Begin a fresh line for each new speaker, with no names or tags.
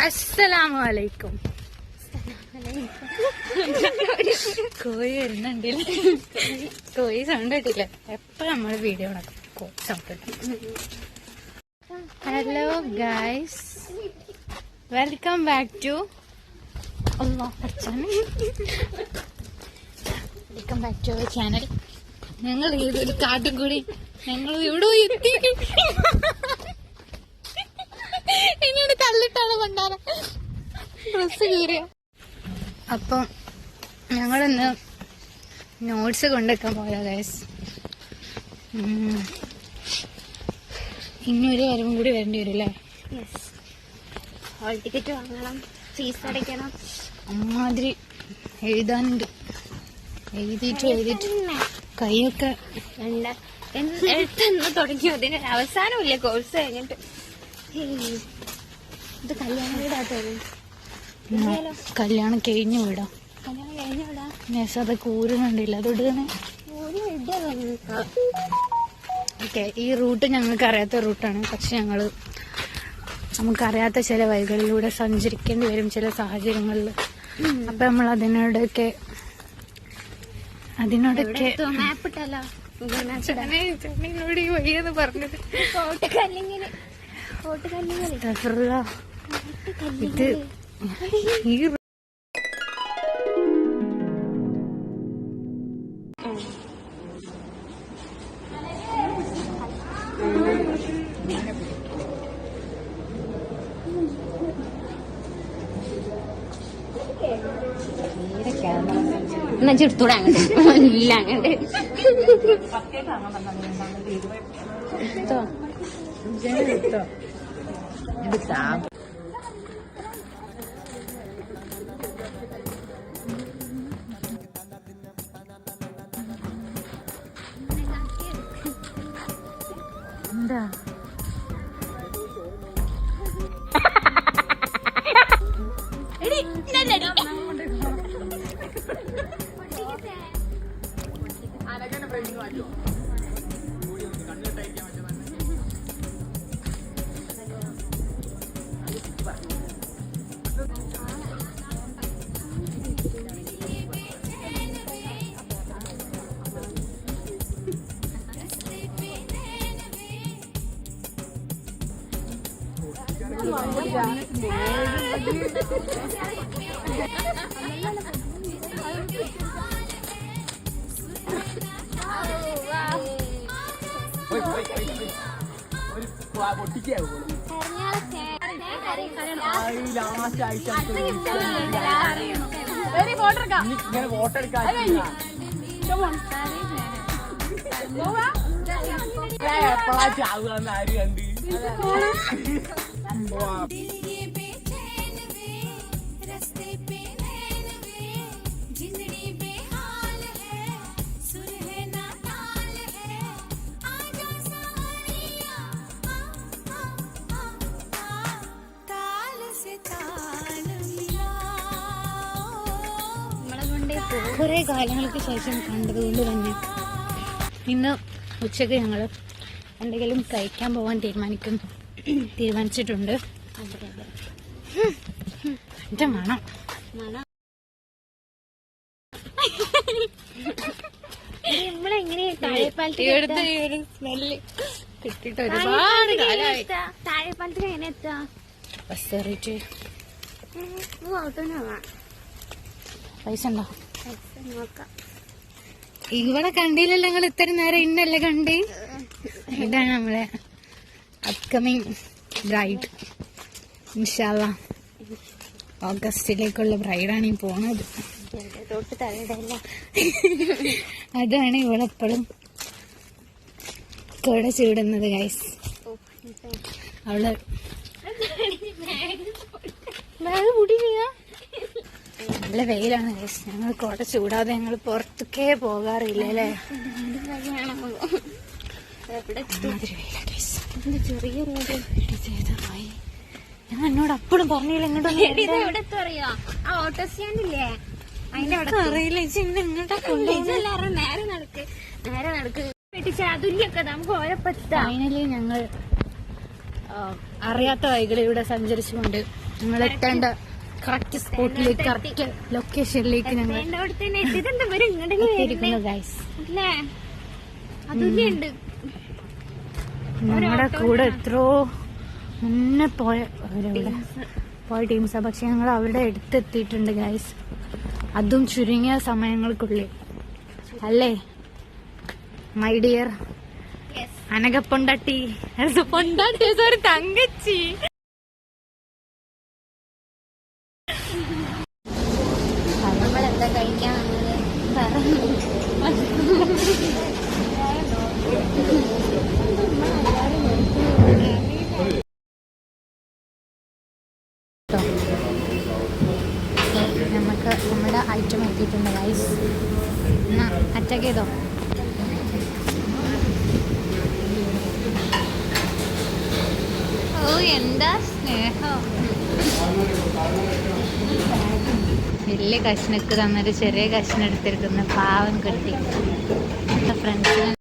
അസ്സലാമു അലൈക്കും കോഴി വരുന്നുണ്ടല്ലേ? കോഴി സൗണ്ട് കിട്ടില്ല എപ്പോ നമ്മൾ വീഡിയോ നടക്കും hello guys welcome back to welcome back to channel ഞങ്ങൾ ഒരു കാട്ടും കൂടി ഞങ്ങൾ ഇവിടെ എത്തി എന്നോട് തള്ളിട്ടാണ് ഡ്രസ്സ് ഡ്രസ് കീറിയ അപ്പം ഞങ്ങളിന്ന് നോട്ട്സ് കൊണ്ടുവെക്കാൻ പോയാ ഗൈസ് ഇനി ഒരു വരവും കൂടി വരേണ്ടി വരും അല്ലേ
ഹോൾ ടിക്കറ്റ് വാങ്ങണം. ഫീസ് അടയ്ക്കണം.
അമ്മാതിരി എഴുതാനുണ്ട്. എഴുതിയിട്ട് എഴുതിയിട്ട്. കൈയൊക്കെ.
എന്ത് എഴുത്തെന്ന് തുടങ്ങിയോ? അതിന് അവസാനമില്ല കോഴ്സ് കഴിഞ്ഞിട്ട്. ഇത് കല്യാണ വീടാ
കല്യാണം കഴിഞ്ഞു വീടാ.
കല്യാണം കഴിഞ്ഞോടാ
നെസ് അതൊക്കെ ഊരുന്നുണ്ടില്ല അത് ഇടുകയാണ്
ഒരു ഇടാ
ഓക്കെ ഈ റൂട്ട് ഞങ്ങൾക്ക് അറിയാത്ത റൂട്ടാണ്. പക്ഷെ ഞങ്ങൾ നമുക്കറിയാത്ത ചില വഴികളിലൂടെ സഞ്ചരിക്കേണ്ടി വരും ചില സാഹചര്യങ്ങളിൽ. അപ്പൊ നമ്മൾ അതിനോടൊക്കെ അതിനോടൊക്കെ പറഞ്ഞത്. ഇത്
എന്നാ ചെടുത്തൂടെ അങ്ങോട്ട് ഇല്ല അങ്ങോട്ട്
എടുത്തോ. എടുത്തോ. എന്താ?
ഇങ്ങനെ വോട്ടെടുക്കാൻ എപ്പോഴാ ചാവുക ആര് കണ്ട്.
കുറെ കാലങ്ങൾക്ക് ശേഷം കണ്ടതുകൊണ്ട് തന്നെ ഇന്ന് ഉച്ചയ്ക്ക് ഞങ്ങൾ എന്തെങ്കിലും കഴിക്കാൻ പോകാൻ തീരുമാനിക്കും തീരുമാനിച്ചിട്ടുണ്ട്. എന്റെ മണം. സ്മെല്ല് കിട്ടിയിട്ട് ഒരുപാട് കാലമായി
താഴെപ്പാലത്തിൽ എങ്ങനെ എത്താ?
ബസ് കയറിയിട്ട്
ഓട്ടോ
പൈസ ഉണ്ടോ?
നോക്കാം.
ഇവിടെ കണ്ടില്ലല്ലോ നിങ്ങൾ ഇത്ര നേരം ഇന്നല്ലേ കണ്ടി? ഇതാണ് നമ്മളെ അപ്കമിങ് ബ്രൈഡ് ഇൻഷാല്ല ഓഗസ്റ്റിലേക്കുള്ള ബ്രൈഡാണ് ഈ പോണത്. അതാണ് ഇവളെപ്പോഴും കുട ചൂടുന്നത് ഗൈസ് അവൾ ബാഗ് മുടിയില്ല നല്ല വെയിലാണ് ഗൈസ് ഞങ്ങൾ കൊട ചൂടാതെ ഞങ്ങൾ പുറത്തേക്കേ പോകാറില്ല അല്ലേ?
എവിടെ
മാതിരി വെയിലാ ഗൈസ്
എന്ത് ചെറിയ റോഡ്
ചെയ്തതായി ഞാൻ എന്നോട് അപ്പോഴും പറഞ്ഞില്ല
അറിയോ? ആ ഓട്ടോ അതിന്റെ അവിടെ
അറിയില്ല
നേരെ നടക്ക്. നേരെ നടക്ക്. അതുല്യൊക്കെ നമുക്ക്
ഫൈനലി ഞങ്ങൾ അറിയാത്ത വഴികളിലൂടെ സഞ്ചരിച്ചുകൊണ്ട് ഞങ്ങൾ എത്തേണ്ട കറക്റ്റ് സ്പോട്ടിലേക്ക് കറക്റ്റ് ലൊക്കേഷനിലേക്ക് ഞങ്ങൾ
എത്തേണ്ടവിടെ തന്നെ എത്തിയതെന്താ ഇവർ ഇങ്ങോട്ട്
എത്തിയിരിക്കുന്നു ഗൈസ്
അതുല്യുണ്ട്.
ഞങ്ങളുടെ കൂടെ എത്രയോ മുന്നേ പോയ അവരവിടെ പോയ ടീംസാണ് പക്ഷെ ഞങ്ങൾ അവരുടെ അടുത്തെത്തിയിട്ടുണ്ട് ഗൈസ് അതും ചുരുങ്ങിയ സമയങ്ങൾക്കുള്ളിൽ. അല്ലേ? മൈ ഡിയർ അനക പൊണ്ടാട്ടി. തങ്കച്ചി
നമ്മൾ എന്താ കഴിക്കാൻ വന്നത്
നമുക്ക് നമ്മുടെ ഐറ്റം എത്തിയിട്ടുണ്ട് ഗൈസ് എന്നാ അറ്റാക്ക് ചെയ്തോ.
ഓ എന്താ സ്നേഹം?
വലിയ കഷ്ണക്ക് തന്നൊരു ചെറിയ കഷ്ണം എടുത്തിരിക്കുന്ന. പാവം കിട്ടി. ഫ്രണ്ട്സിന്